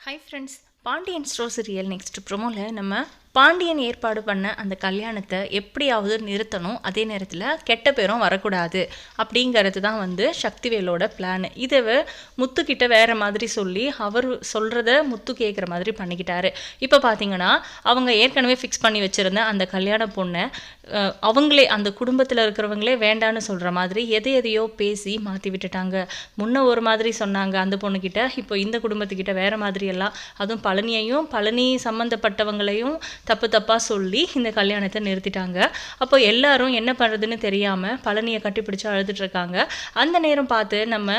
Hi friends Pandian store real next ப்ரோமோவில் நம்ம பாண்டியன் ஏற்பாடு பண்ண அந்த கல்யாணத்தை எப்படியாவது நிறுத்தணும் அதே நேரத்தில் கெட்ட பேரும் வரக்கூடாது அப்படிங்கிறது தான் வந்து சக்திவேலோட பிளான் இதை முத்துக்கிட்ட வேறு மாதிரி சொல்லி அவர் சொல்கிறத முத்து கேட்குற மாதிரி பண்ணிக்கிட்டாரு. இப்போ பார்த்தீங்கன்னா அவங்க ஏற்கனவே ஃபிக்ஸ் பண்ணி வச்சுருந்த அந்த கல்யாண பொண்ணை அவங்களே அந்த குடும்பத்தில் இருக்கிறவங்களே வேண்டான்னு சொல்கிற மாதிரி எதை எதையோ பேசி மாற்றி விட்டுட்டாங்க. முன்ன ஒரு மாதிரி சொன்னாங்க அந்த பொண்ணுக்கிட்ட இப்போ இந்த குடும்பத்துக்கிட்ட வேறு மாதிரி எல்லாம். அதுவும் பழனியையும் பழனி சம்மந்தப்பட்டவங்களையும் தப்பு தப்பாக சொல்லி இந்த கல்யாணத்தை நிறுத்திட்டாங்க. அப்போ எல்லாரும் என்ன பண்ணுறதுன்னு தெரியாமல் பழனியை கட்டிப்பிடிச்சு அழுதுட்டு இருக்காங்க. அந்த நேரம் பார்த்து நம்ம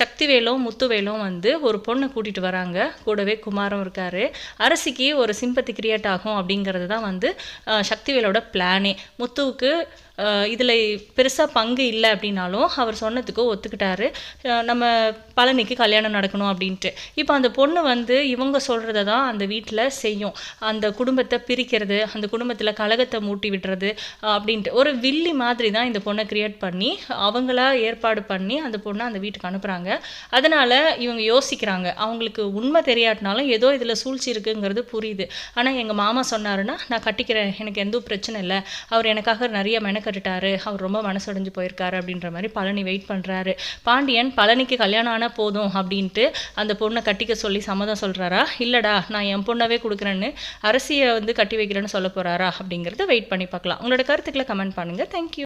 சக்திவேலும் முத்துவேலும் வந்து ஒரு பொண்ணை கூட்டிகிட்டு வராங்க. கூடவே குமாரம் இருக்காரு. அரசிக்கு ஒரு சிம்பத்தி கிரியேட் ஆகும் அப்படிங்கிறது தான் வந்து சக்திவேலோட பிளான் முத்துவுக்கு இதில் பெருசாக பங்கு இல்லை அப்படின்னாலும் அவர் சொன்னதுக்கு ஒத்துக்கிட்டாரு. நம்ம பழனிக்கு கல்யாணம் நடக்கணும் அப்படின்ட்டு. இப்போ அந்த பொண்ணு வந்து இவங்க சொல்கிறத தான் அந்த வீட்டில் செய்யும். அந்த குடும்பத்தை பிரிக்கிறது அந்த குடும்பத்தில் கலகத்தை மூட்டி விடுறது அப்படின்ட்டு. ஒரு வில்லி மாதிரி தான் இந்த பொண்ணை கிரியேட் பண்ணி அவங்களா ஏற்பாடு பண்ணி அந்த பொண்ணை அந்த வீட்டுக்கு அனுப்புகிறாங்க அதனால் இவங்க யோசிக்கிறாங்க அவங்களுக்கு உண்மை தெரியாட்டினாலும் ஏதோ இதில் சூழ்ச்சி இருக்குங்கிறது புரியுது. ஆனால் எங்கள் மாமா சொன்னாருன்னா நான் கட்டிக்கிறேன் எனக்கு எந்த பிரச்சனை இல்லை. அவர் எனக்காக நிறைய கட்டுட்டாரு அவர் ரொம்ப மனசுடைஞ்சு போயிருக்காரு அப்படின்ற மாதிரி பழனி வெயிட் பண்ணுறாரு பாண்டியன் பழனிக்கு கல்யாணம் ஆனால் போதும் அப்படின்ட்டு அந்த பொண்ணை கட்டிக்க சொல்லி சம்மதம் சொல்கிறாரா இல்லைடா நான் என் பொண்ணாவே கொடுக்குறேன்னு அரசியை வந்து கட்டி வைக்கிறேன்னு சொல்ல போகிறாரா அப்படிங்கிறத வெயிட் பண்ணி பார்க்கலாம். உங்களோட கருத்துக்களை கமெண்ட் பண்ணுங்கள் தேங்க்யூ